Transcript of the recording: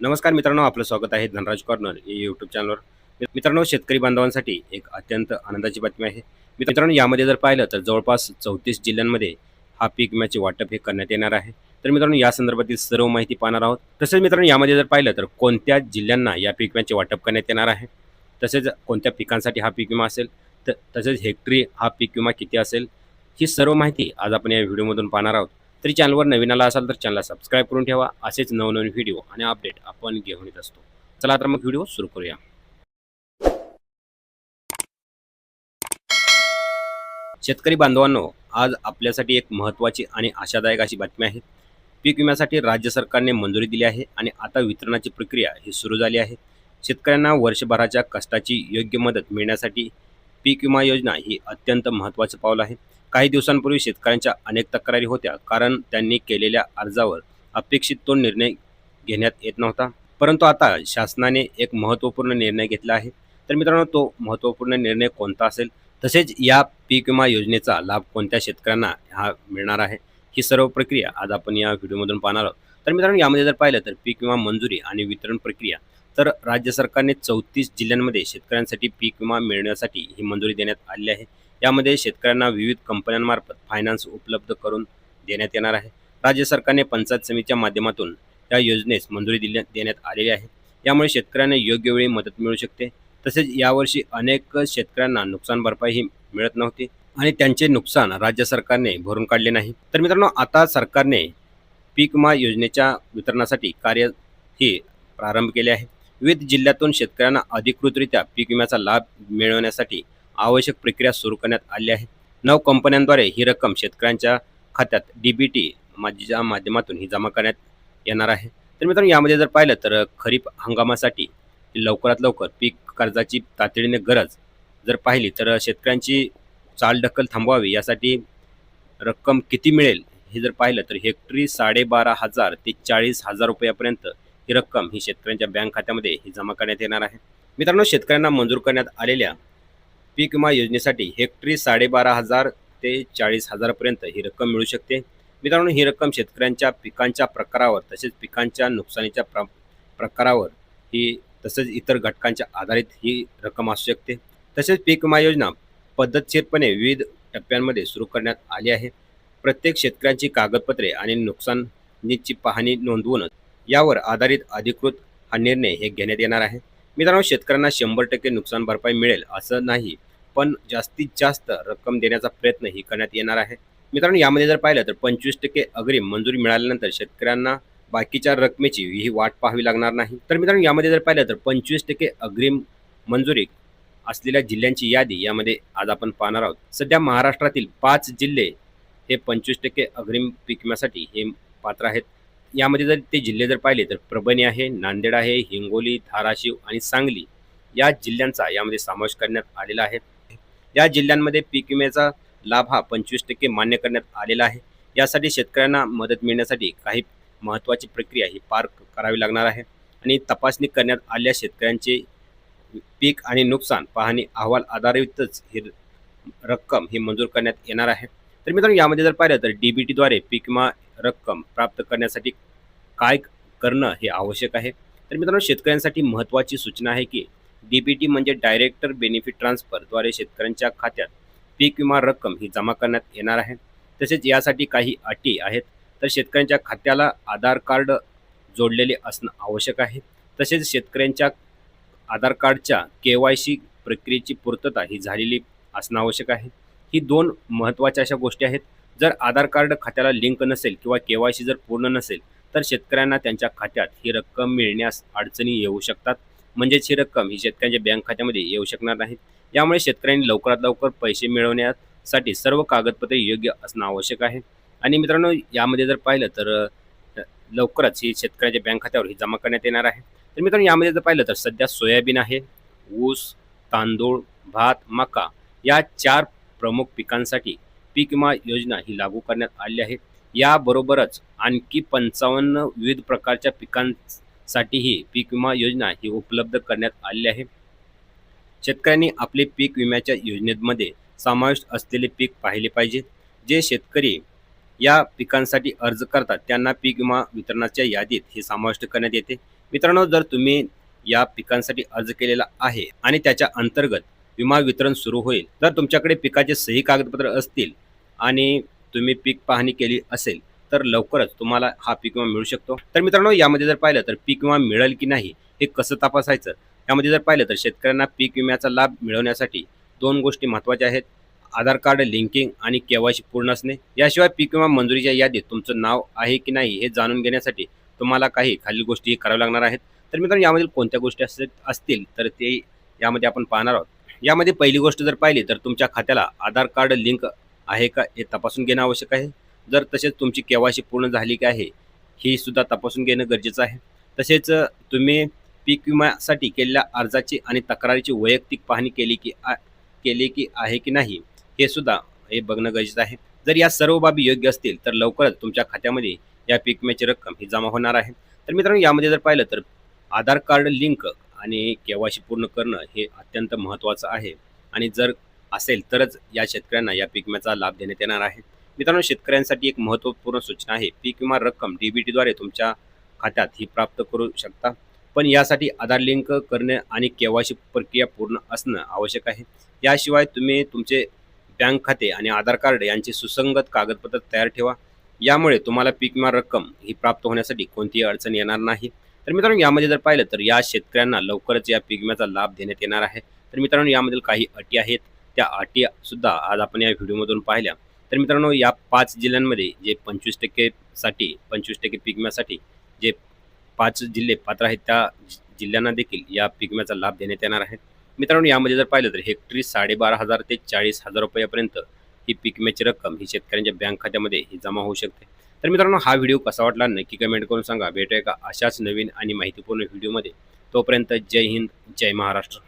नमस्कार मित्रांनो आपलं स्वागत आहे धनराज कॉर्नर या यूट्यूब चॅनलवर मित्रांनो शेतकरी बांधवांसाठी एक अत्यंत आनंदाची बातमी आहे. मित्रांनो यामध्ये जर पाहिलं तर जवळपास चौतीस जिल्ह्यांमध्ये हा पीक विम्याचे वाटप हे करण्यात येणार आहे. तर मित्रांनो या संदर्भातील सर्व माहिती पाहणार आहोत. तसेच मित्रांनो यामध्ये जर पाहिलं तर कोणत्या जिल्ह्यांना या पीक विम्याचे वाटप करण्यात येणार आहे? तसेच कोणत्या पिकांसाठी हा पीक विमा असेल? तर तसेच हेक्टरी हा पीक विमा किती असेल? ही सर्व माहिती आज आपण या व्हिडिओमधून पाहणार आहोत. तरी चॅनलवर नवीन आला असाल तर चॅनलला सबस्क्राईब करून ठेवा. असेच नवनवीन व्हिडिओ आणि अपडेट आपण घेऊन येत असतो. चला तर मग व्हिडिओ सुरू करूया. शेतकरी बांधवांनो आज आपल्यासाठी एक महत्त्वाची आणि आशादायक अशी बातमी आहे. पीक विम्यासाठी राज्य सरकारने मंजुरी दिली आहे आणि आता वितरणाची प्रक्रिया ही सुरू झाली आहे. शेतकऱ्यांना वर्षभराच्या कष्टाची योग्य मदत मिळण्यासाठी पीक विमा योजना ही अत्यंत महत्त्वाचं पाऊल आहे. काही दिवसांपूर्वी शेतकऱ्यांच्या अनेक तक्रारी होत्या कारण त्यांनी केलेल्या अर्जावर अपेक्षित तो निर्णय घेण्यात येत नव्हता. परंतु आता शासनाने एक महत्त्वपूर्ण निर्णय घेतला आहे. तर मित्रांनो तो महत्त्वपूर्ण निर्णय कोणता असेल? तसेच या पीक विमा योजनेचा लाभ कोणत्या शेतकऱ्यांना हा मिळणार आहे? ही सर्व प्रक्रिया आज आपण या व्हिडिओमधून पाहणार आहोत. तर मित्रांनो यामध्ये जर पाहिलं तर पीक विमा मंजुरी आणि वितरण प्रक्रिया तर राज्य सरकारने चौतीस जिल्ह्यांमध्ये शेतकऱ्यांसाठी पीक विमा मिळण्यासाठी ही मंजुरी देण्यात आली आहे. यामध्ये शेतकऱ्यांना विविध कंपन्यांमार्फत फायनान्स उपलब्ध करून देण्यात येणार आहे. राज्य सरकारने पंचायत समितीच्या माध्यमातून या योजनेस मंजुरी दिल्या देण्यात आलेली आहे. यामुळे शेतकऱ्यांना योग्य वेळी मदत मिळू शकते. तसेच यावर्षी अनेक शेतकऱ्यांना नुकसान भरपाई मिळत नव्हती आणि त्यांचे नुकसान राज्य सरकारने भरून काढले नाही. तर मित्रांनो आता सरकारने पीक विमा योजनेच्या वितरणासाठी कार्य ही प्रारंभ केले आहे. विविध जिल्ह्यातून शेतकऱ्यांना अधिकृतरित्या पीक विम्याचा लाभ मिळवण्यासाठी आवश्यक प्रक्रिया सुरू करण्यात आली आहे. नऊ कंपन्यांद्वारे ही रक्कम शेतकऱ्यांच्या खात्यात डी बी टी माझ्या माध्यमातून ही जमा करण्यात येणार आहे. तर मित्रांनो यामध्ये जर पाहिलं तर खरीप हंगामासाठी लवकरात लवकर पीक कर्जाची तातडीने गरज जर पाहिली तर शेतकऱ्यांची चालढकल थांबवावी यासाठी रक्कम किती मिळेल हे जर पाहिलं तर हेक्टरी साडेबारा हजार ते चाळीस हजार रुपयापर्यंत ही रक्कम ही शेतकऱ्यांच्या बँक खात्यामध्ये ही जमा करण्यात येणार आहे. मित्रांनो शेतकऱ्यांना मंजूर करण्यात आलेल्या पीक विमा योजनेसाठी हेक्टरी साडेबारा हजार ते चाळीस हजारापर्यंत ही रक्कम मिळू शकते. मित्रांनो ही रक्कम शेतकऱ्यांच्या पिकांच्या प्रकारावर तसेच पिकांच्या नुकसानीच्या प्र प्रकारावर ही तसेच इतर घटकांच्या आधारित ही रक्कम असू शकते. तसेच पीक विमा योजना पद्धतशीरपणे विविध टप्प्यांमध्ये सुरू करण्यात आली आहे. प्रत्येक शेतकऱ्यांची कागदपत्रे आणि नुकसानीची पाहणी नोंदवून यावर आधारित अधिकृत हा निर्णय हे घेण्यात येणार आहे. मित्रांनो शेतकऱ्यांना शंभर टक्के नुकसान भरपाई मिळेल असं नाही पण जास्तीत जास्त रक्कम देण्याचा प्रयत्न ही करण्यात येणार आहे. मित्रांनो यामध्ये जर पाहिलं तर पंचवीस टक्के अग्रिम मंजुरी मिळाल्यानंतर शेतकऱ्यांना बाकीच्या रकमेची ही वाट पाहावी लागणार नाही. तर मित्रांनो यामध्ये जर पाहिलं तर पंचवीस टक्के अग्रिम मंजुरी असलेल्या जिल्ह्यांची यादी यामध्ये आज आपण पाहणार आहोत. सध्या महाराष्ट्रातील पाच जिल्हे हे पंचवीस टक्के अग्रिम पिकण्यासाठी हे पात्र आहेत. यामध्ये जर ते जिल्हे जर पाहिले तर परभणी आहे नांदेड आहे हिंगोली धाराशिव आणि सांगली या जिल्ह्यांचा यामध्ये समावेश करण्यात आलेला आहे. या जिल्ह्यांमध्ये पीक विम्याचा लाभ हा पंचवीस टक्के मान्य करण्यात आलेला आहे. यासाठी शेतकऱ्यांना मदत मिळण्यासाठी काही महत्त्वाची प्रक्रिया ही पार करावी लागणार आहे आणि तपासणी करण्यात आलेल्या शेतकऱ्यांचे पीक आणि नुकसान पाहणी अहवाल आधारितच ही रक्कम ही मंजूर करण्यात येणार आहे. तर मित्रांनो यामध्ये जर पाहिलं तर डी बी टीद्वारे पीक विमा रक्कम प्राप्त करण्यासाठी काय करणं हे आवश्यक आहे? तर मित्रांनो शेतकऱ्यांसाठी महत्त्वाची सूचना आहे की डी बी टी म्हणजे डायरेक्टर बेनिफिट ट्रान्सफरद्वारे शेतकऱ्यांच्या खात्यात पीक विमा रक्कम ही जमा करण्यात येणार आहे. तसेच यासाठी काही अटी आहेत. तर शेतकऱ्यांच्या खात्याला आधार कार्ड जोडलेले असणं आवश्यक आहे. तसेच शेतकऱ्यांच्या आधार कार्डच्या के वाय सी प्रक्रियेची पूर्तता ही झालेली असणं आवश्यक आहे. ही दोन महत्त्वाच्या अशा गोष्टी आहेत. जर आधार कार्ड खात्याला लिंक नसेल किंवा के वाय सी जर पूर्ण नसेल तर शेतकऱ्यांना त्यांच्या खात्यात ही रक्कम मिळण्यास अडचणी येऊ शकतात. म्हणजेच ही रक्कम ही शेतकऱ्यांच्या बँक खात्यामध्ये येऊ शकणार नाही यामुळे शेतकऱ्यांनी लवकरात लवकर पैसे मिळवण्यासाठी सर्व कागदपत्रे योग्य असणं आवश्यक आहे. आणि मित्रांनो यामध्ये जर पाहिलं तर लवकरच ही शेतकऱ्याच्या बँक खात्यावर ही जमा करण्यात येणार आहे. तर मित्रांनो यामध्ये जर पाहिलं तर सध्या सोयाबीन आहे ऊस तांदूळ भात मका या चार प्रमुख पिकांसाठी पीक विमा योजना ही लागू करण्यात आली आहे. याबरोबरच आणखी पंचावन्न विविध प्रकारच्या पिकांसाठीही पीक विमा योजना ही उपलब्ध करण्यात आली आहे. शेतकऱ्यांनी आपले पीक विम्याच्या योजनेमध्ये समाविष्ट असलेले पीक पाहिले पाहिजे. जे शेतकरी या पिकांसाठी अर्ज करतात त्यांना पीक विमा वितरणाच्या यादीत हे समाविष्ट करण्यात येते. मित्रांनो जर तुम्ही या पिकांसाठी अर्ज केलेला आहे आणि त्याच्या अंतर्गत विमा वितरण सुरू होईल तर तुमच्याकडे पिकाचे सही कागदपत्र असतील. आणि तुम्ही पीक पाहणी केली असेल तर लवकरच तुम्हाला हा पीक विमा मिळू शकतो. तर मित्रांनो यामध्ये जर पाहिलं तर पीक विमा मिळेल की नाही हे कसं तपासायचं? यामध्ये जर पाहिलं तर शेतकऱ्यांना पीक विम्याचा लाभ मिळवण्यासाठी दोन गोष्टी महत्त्वाच्या आहेत. आधार कार्ड लिंकिंग आणि केवायसी पूर्ण असणे. याशिवाय पीक विमा मंजुरीच्या यादीत तुमचं नाव आहे की नाही हे जाणून घेण्यासाठी तुम्हाला काही खालील गोष्टी कराव्या लागणार आहेत. तर मित्रांनो यामधील कोणत्या गोष्टी असतील असतील तर ते यामध्ये आपण पाहणार आहोत. यामध्ये पहिली गोष्ट जर पाहिली तर तुमच्या खात्याला आधार कार्ड लिंक आहे का हे तपासून घेणं आवश्यक आहे? जर तसेच तुमची केवायसी पूर्ण झाली की आहे ही सुद्धा तपासून घेणं गरजेचं आहे. तसेच तुम्ही पीक विम्यासाठी केलेल्या अर्जाची आणि तक्रारीची वैयक्तिक पाहणी केली की आ केली की आहे की नाही हे सुद्धा हे बघणं गरजेचं आहे. जर या सर्व बाबी योग्य असतील तर लवकरच तुमच्या खात्यामध्ये या पीक विम्याची रक्कम ही जमा होणार आहे. तर मित्रांनो यामध्ये जर पाहिलं तर आधार कार्ड लिंक आणि केवायसी पूर्ण करणं हे अत्यंत महत्त्वाचं आहे. आणि जर असेल तरच या शेतकऱ्यांना या पीक विम्याचा लाभ देण्यात येणार आहे. मित्रांनो शेतकऱ्यांसाठी एक महत्त्वपूर्ण सूचना आहे. पीक विमा रक्कम डी बी टीद्वारे तुमच्या खात्यात ही प्राप्त करू शकता. पण यासाठी आधार लिंक करणे आणि केवायसी प्रक्रिया पूर्ण असणं आवश्यक आहे. याशिवाय तुम्ही तुमचे बँक खाते आणि आधार कार्ड यांचे सुसंगत कागदपत्र तयार ठेवा. यामुळे तुम्हाला पीक विमा रक्कम ही प्राप्त होण्यासाठी कोणतीही अडचण येणार नाही. तर मित्रांनो यामध्ये जर पाहिलं तर या शेतकऱ्यांना लवकरच या पीक विम्याचा लाभ देण्यात येणार आहे. तर मित्रांनो यामधील काही अटी आहेत. त्या अटी सुद्धा आज आपण या व्हिडिओमधून पाहिल्या. तर मित्रांनो या पाच जिल्ह्यांमध्ये जे पंचवीस टक्केसाठी पंचवीस टक्के पिकम्यासाठी जे पाच जिल्हे पात्र आहेत त्या जि- जिल्ह्यांना देखील या पिकम्याचा लाभ देण्यात येणार आहे. मित्रांनो यामध्ये जर पाहिलं तर हेक्टरी साडेबारा हजार ते चाळीस हजार रुपयापर्यंत ही पिकम्याची रक्कम ही शेतकऱ्यांच्या बँक खात्यामध्ये ही जमा होऊ शकते. तर मित्रांनो हा व्हिडिओ कसा वाटला नक्की कमेंट करून सांगा. भेटूया का अशाच नवीन आणि माहितीपूर्ण व्हिडिओमध्ये. तोपर्यंत जय हिंद जय महाराष्ट्र.